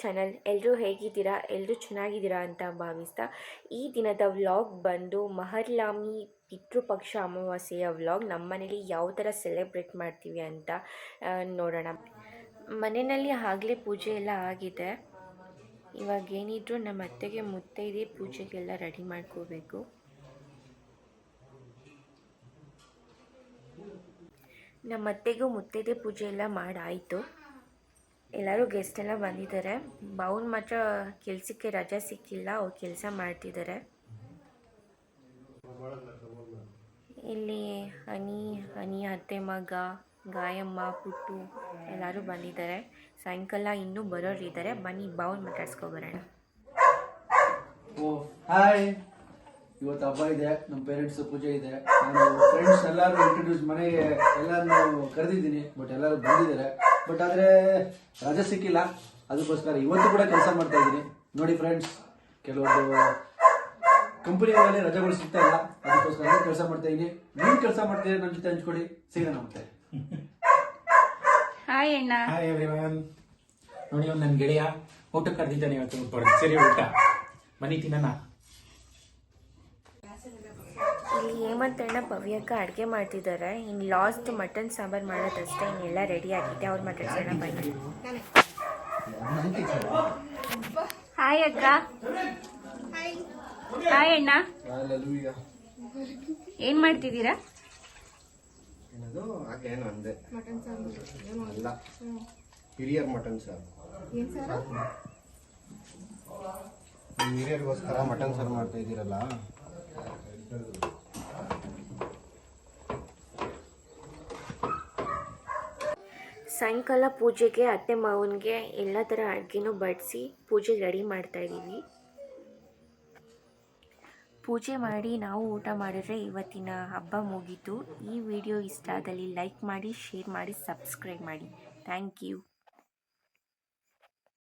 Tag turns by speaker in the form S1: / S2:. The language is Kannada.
S1: ಚಾನಲ್ ಎಲ್ಲರೂ ಹೇಗಿದ್ದೀರಾ ಎಲ್ಲರೂ ಚೆನ್ನಾಗಿದ್ದೀರಾ ಅಂತ ಭಾವಿಸ್ತಾ ಈ ದಿನದ ವ್ಲಾಗ್ ಬಂದು ಮಹರ್ಲಾಮಿ ಪಿತೃಪಕ್ಷ ಅಮಾವಾಸ್ಯೆಯ ವ್ಲಾಗ್ ನಮ್ಮ ಮನೇಲಿ ಯಾವ ಥರ ಸೆಲೆಬ್ರೇಟ್ ಮಾಡ್ತೀವಿ ಅಂತ ನೋಡೋಣ. ಮನೆಯಲ್ಲಿ ಆಗಲೇ ಪೂಜೆ ಎಲ್ಲ ಆಗಿದೆ. ಇವಾಗ ಏನಿದ್ರು ನಮ್ಮ ಅತ್ತೆಗೆ ಮುತ್ತೈದೆ ಪೂಜೆಗೆಲ್ಲ ರೆಡಿ ಮಾಡ್ಕೋಬೇಕು. ನಮ್ಮ ಅತ್ತೆಗೂ ಮುತ್ತೈದೆ ಪೂಜೆ ಎಲ್ಲ ಮಾಡಾಯಿತು. ಎಲ್ಲರೂ ಗೆಸ್ಟ್ ಎಲ್ಲ ಬಂದಿದ್ದಾರೆ. ಬೌನ್ ಮಾತ್ರ ಕೆಲಸಕ್ಕೆ ರಜೆ ಸಿಕ್ಕಿಲ್ಲ, ಅವ್ರು ಕೆಲಸ ಮಾಡ್ತಿದ್ದಾರೆ. ಇಲ್ಲಿ ಹನಿ ಹನಿ ಅತ್ತೆ ಮಗ, ಗಾಯಮ್ಮ, ಪುಟ್ಟು ಎಲ್ಲರೂ ಬಂದಿದ್ದಾರೆ. ಸಾಯಂಕಾಲ ಇನ್ನೂ ಬರೋರಿದ್ದಾರೆ. ಬನ್ನಿ ಬಾವುನ್ ಮಾತಾಡ್ಸ್ಕೊಬರೋಣ
S2: ಇವತ್ತು ಹಬ್ಬ ಇದೆ ನಮ್ಮ ಪೇರೆಂಟ್ಸ್ ಪೂಜೆ ಇದೆ. ನಾನು ಫ್ರೆಂಡ್ಸ್ ಎಲ್ಲರೂ ಇಂಟ್ರೊಡ್ಯೂಸ್ ಮನೆಗೆ ಎಲ್ಲರನ್ನು ಕರೆದಿದ್ದೀನಿ ಬಟ್ ಎಲ್ಲರೂ ಬಂದಿದ್ದಾರೆ. ಬಟ್ ಆದರೆ ರಜೆ ಸಿಕ್ಕಿಲ್ಲ. ಅದಕ್ಕೋಸ್ಕರ ಇವತ್ತು ಕೂಡ ಕೆಲಸ ಮಾಡ್ತಾ ಇದ್ದೀನಿ. ನೋಡಿ ಫ್ರೆಂಡ್ಸ್ ಕೆಲವೊಂದು ಕಂಪನಿಗಳಲ್ಲಿ ರಜೆಗಳು ಸಿಗ್ತಾ ಇಲ್ಲ. ಅದಕ್ಕೋಸ್ಕರ ಕೆಲಸ ಮಾಡ್ತಾ ಇದ್ದೀನಿ. ನೀವು ಕೆಲಸ ಮಾಡ್ತೀರಿ ನನ್ನ ಜೊತೆ ಹಂಚ್ಕೊಳ್ಳಿ. ಸಿಗೋಣ ಮತ್ತೆ.
S1: ಹಾಯ್ ಅಣ್ಣ.
S3: ಹಾಯ್ ಎವ್ರಿವನ್ ನೋಡಿ ಅವ್ನು ನನ್ನ ಗೆಳೆಯ. ಊಟ ಕರೆದಿದ್ದಾನೆ ಇವತ್ತು. ಸರಿ ಊಟ. ಮನಿ ತಿನ್ನೋಣ.
S1: ಇಲ್ಲಿ ಹೇಮಂತ್ ಅಣ್ಣ ಭವ್ಯಕ್ಕ ಅಡುಗೆ ಮಾಡ್ತಿದ್ದಾರೆ ಇನ್ನು ಲಾಸ್ಟ್ ಮಟನ್ ಸಾಂಬಾರು ಮಾಡೋದಷ್ಟೇ ಇನ್ನೆಲ್ಲ ರೆಡಿ ಆಗಿದೆ. ಅವ್ರು ಮಾತಾಡ್ಸೋಣ ಬನ್ನಿ. ಹಾಯ್ ಅಕ್ಕ. ಹಾಯ್ ಅಣ್ಣ. ಏನ್ ಮಾಡ್ತಿದ್ದೀರಾ?
S4: ಹಿರಿಯರ್ ಮಟನ್ ಸಾರ್. ಹಿರಿಯರಿಗೋಸ್ಕರ ಮಟನ್ ಸಾರು ಮಾಡ್ತಾ ಇದ್ದೀರಲ್ಲ?
S1: ಸಾಯಂಕಾಲ ಪೂಜೆಗೆ ಅತ್ತೆ ಮಾವನಿಗೆ ಎಲ್ಲ ಥರ ಅಡುಗೆನೂ ಬಡಿಸಿ ಪೂಜೆ ರೆಡಿ ಮಾಡ್ತಾ ಇದ್ದೀವಿ ಪೂಜೆ ಮಾಡಿ ನಾವು ಊಟ ಮಾಡಿದ್ರೆ ಇವತ್ತಿನ ಹಬ್ಬ ಮುಗೀತು. ಈ ವಿಡಿಯೋ ಇಷ್ಟ ಆದಲ್ಲಿ ಲೈಕ್ ಮಾಡಿ, ಶೇರ್ ಮಾಡಿ, ಸಬ್ಸ್ಕ್ರೈಬ್ ಮಾಡಿ. Thank you.